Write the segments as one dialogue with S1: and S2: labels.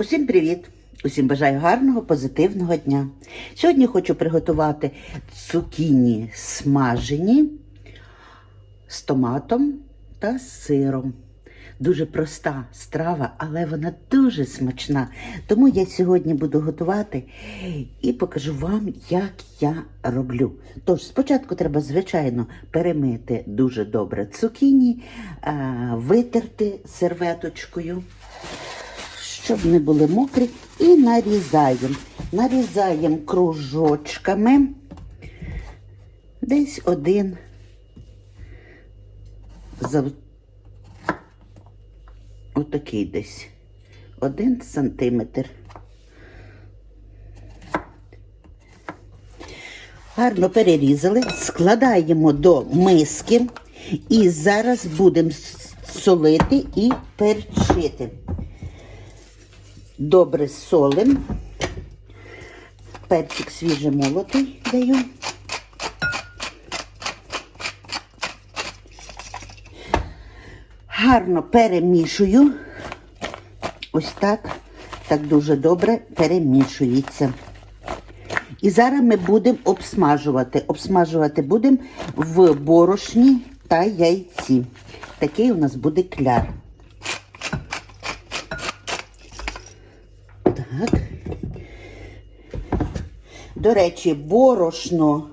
S1: Усім привіт! Усім бажаю гарного, позитивного дня. Сьогодні хочу приготувати цукіні смажені з томатом та сиром. Дуже проста страва, але вона дуже смачна. Тому я сьогодні буду готувати і покажу вам, як я роблю. Тож, спочатку треба, звичайно, перемити дуже добре цукіні, витерти серветочкою щоб не були мокрі, і нарізаємо. Нарізаємо кружочками. Десь один за отакий десь. Один сантиметр. Гарно перерізали, складаємо до миски і зараз будемо солити і перчити добре солим. Перчик свіжемолотий даю. Гарно перемішую. Ось так. Так дуже добре перемішується. І зараз ми будемо обсмажувати. Обсмажувати будемо в борошні та яйці. Такий у нас буде кляр. До речі, борошно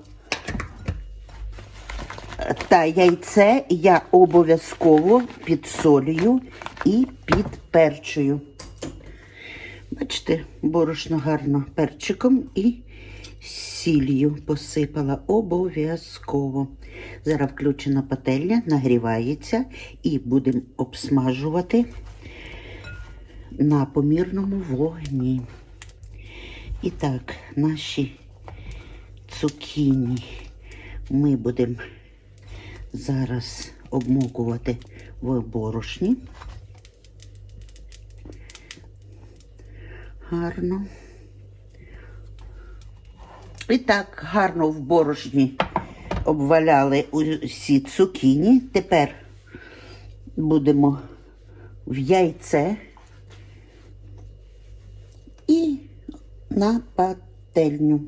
S1: та яйце я обов'язково підсолюю і підперчую. Бачите, борошно гарно перчиком і сіллю посипала обов'язково. Зараз включена пательня, нагрівається і будемо обсмажувати на помірному вогні. І так, наші цукіні ми будемо зараз обмокувати в борошні. Гарно. І так, гарно в борошні обваляли усі цукіні. Тепер будемо в яйце і на пательню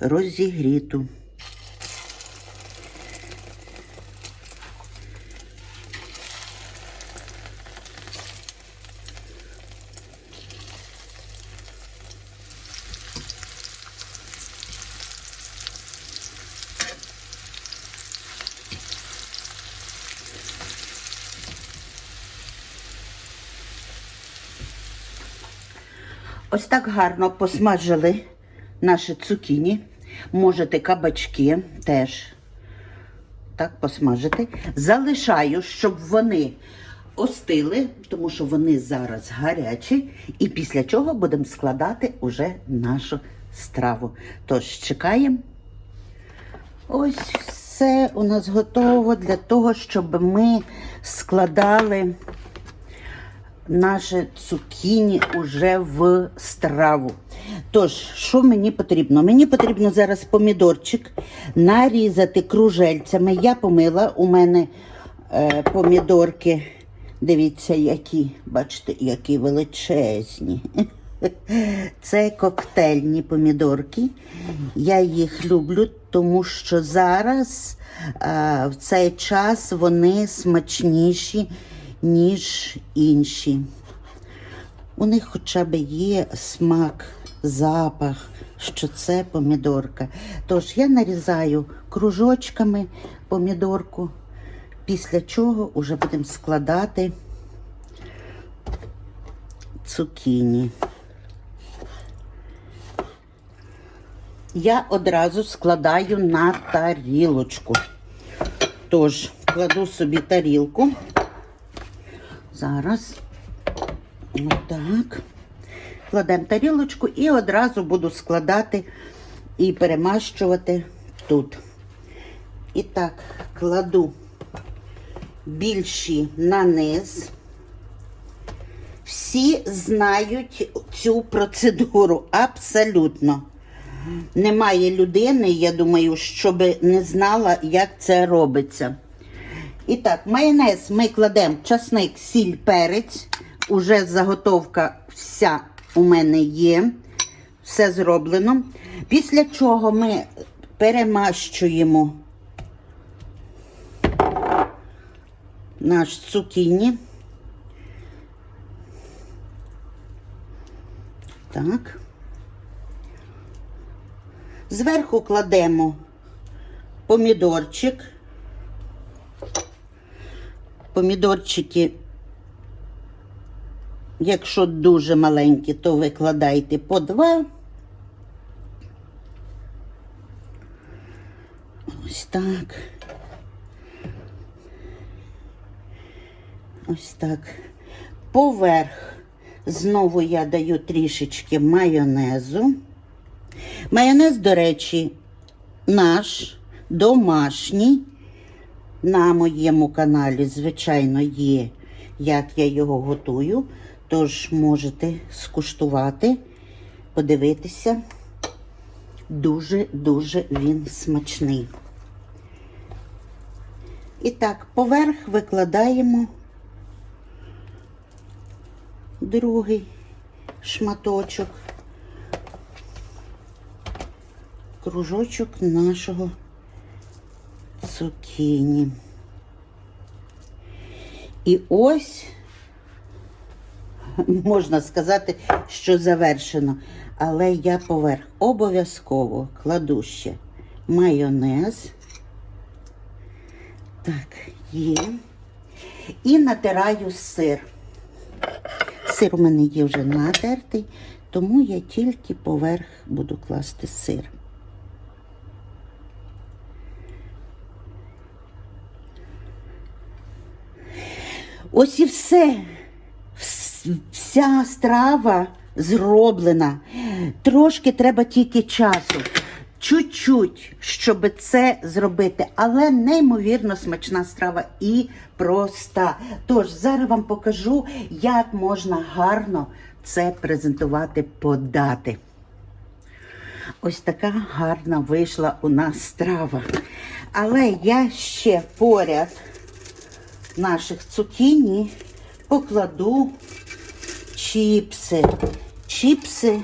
S1: розігріту. Ось так гарно посмажили наші цукіні. Можете кабачки теж так посмажити. Залишаю, щоб вони остили, тому що вони зараз гарячі. І після чого будемо складати уже нашу страву. Тож чекаємо. Ось все у нас готово для того, щоб ми складали наше цукіні уже в страву. Тож, що мені потрібно? Мені потрібно зараз помідорчик нарізати кружельцями. Я помила у мене е, помідорки. Дивіться, які, бачите, які величезні. Це коктейльні помідорки. Я їх люблю, тому що зараз а, в цей час вони смачніші, ніж інші. У них хоча б є смак, запах, що це помідорка. Тож я нарізаю кружочками помідорку, після чого вже будемо складати цукіні. Я одразу складаю на тарілочку. Тож, кладу собі тарілку. Зараз. Отак. Кладемо тарілочку і одразу буду складати і перемащувати тут. І так, кладу більші на низ. Всі знають цю процедуру абсолютно. Немає людини, я думаю, щоб не знала, як це робиться. І так, майонез ми кладемо часник, сіль, перець. уже заготовка вся у мене є. Все зроблено. Після чого ми перемащуємо наш цукіні. Так. Зверху кладемо помідорчик. Помідорчики, якщо дуже маленькі, то викладайте по два. Ось так. Ось так. Поверх знову я даю трішечки майонезу. Майонез, до речі, наш домашній. На моєму каналі, звичайно, є, як я його готую. Тож можете скуштувати, подивитися. Дуже-дуже він смачний. І так, поверх викладаємо другий шматочок, кружочок нашого цукіні. І ось можна сказати, що завершено. Але я поверх обов'язково кладу ще майонез. Так, є. І натираю сир. Сир у мене є вже натертий, тому я тільки поверх буду класти сир. Ось і все. Вся страва зроблена. Трошки треба тільки часу. Чуть-чуть, щоб це зробити, але неймовірно смачна страва і проста. Тож зараз вам покажу, як можна гарно це презентувати, подати. Ось така гарна вийшла у нас страва. Але я ще поряд наших цукіні покладу чіпси. Чіпси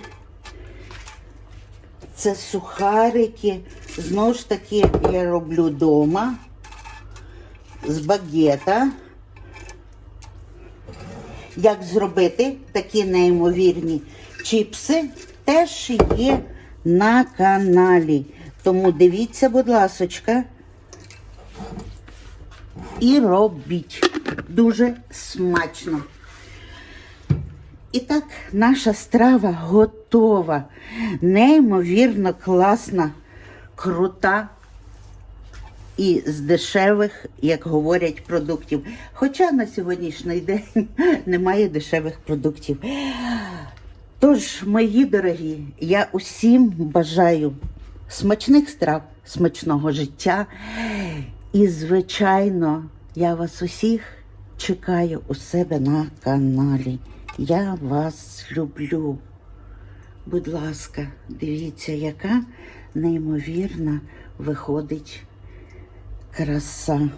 S1: це сухарики. Знову ж таки, я роблю вдома з багета. Як зробити такі неймовірні чіпси, теж є на каналі. Тому дивіться, будь ласочка, і робіть. Дуже смачно. І так, наша страва готова. Неймовірно класна, крута і з дешевих, як говорять, продуктів. Хоча на сьогоднішній день немає дешевих продуктів. Тож, мої дорогі, я усім бажаю смачних страв, смачного життя. І, звичайно, я вас усіх чекаю у себе на каналі. Я вас люблю. Будь ласка, дивіться, яка неймовірна виходить краса.